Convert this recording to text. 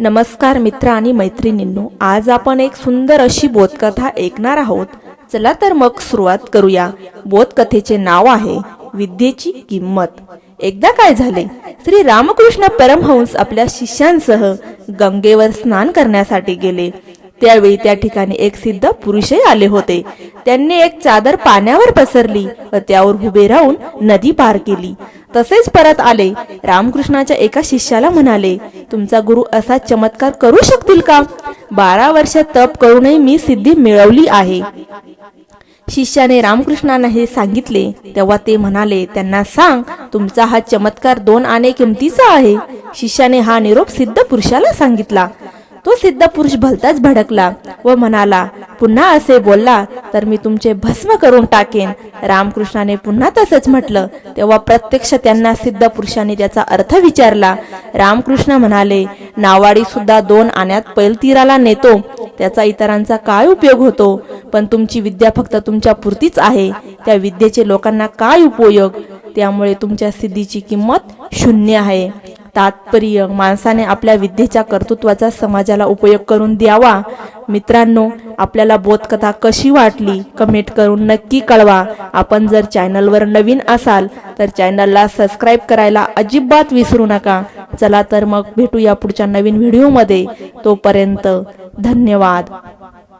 नमस्कार मित्र आणि मैत्रिणींनो आज आपण एक सुंदर अशी बोधकथा ऐकणार आहोत. चला तर मग सुरुवात करूया. बोधकथेचे नाव आहे विद्येची किंमत. एकदा काय झाले? श्री रामकृष्ण परमहंस आपल्या शिष्यांसह गंगेवर स्नान करण्यासाठी गेले. त्यावेळी त्या ठिकाणी एक सिद्ध पुरुषही आले होते. त्यांनी एक चादर पाण्यावर पसरली व त्यावर उभे राहून नदी पार केली. तसेच परत आले. रामकृष्णाच्या एका शिष्याला म्हणाले तुमचा गुरु असा चमत्कार करू शकतील का? बारा वर्ष तप करूनही मी सिद्धी मिळवली आहे. शिष्याने रामकृष्णांना हे सांगितले. तेव्हा ते म्हणाले त्यांना सांग तुमचा हा चमत्कार दोन आणे किमतीचा आहे. शिष्याने हा निरोप सिद्ध पुरुषाला सांगितला. तो सिद्ध पुरुष भलताच भडकला व म्हणाला पुन्हा असे बोलला तर मी तुमचे भस्म करून टाकेन. रामकृष्णाने पुन्हा तसंच म्हटलं. तेव्हा प्रत्यक्ष त्यांना सिद्ध पुरुषाने त्याचा अर्थ विचारला. रामकृष्ण म्हणाले नावाडी सुद्धा दोन आण्यात पैलतीराला नेतो. त्याचा इतरांचा काय उपयोग होतो? पण तुमची विद्या फक्त तुमच्या पुरतीच आहे. त्या विद्येचे लोकांना काय उपयोग? त्यामुळे तुमच्या सिद्धीची किंमत शून्य आहे. तात्पर्य माणसाने आपल्या विद्येच्या कर्तृत्वाचा समाजाला उपयोग करून द्यावा. मित्रांनो आपल्याला बोधकथा कशी वाटली कमेंट करून नक्की कळवा. आपण जर चॅनलवर नवीन असाल तर चॅनलला सबस्क्राईब करायला अजिबात विसरू नका. चला तर मग भेटूया पुढच्या नवीन व्हिडिओमध्ये तोपर्यंत धन्यवाद.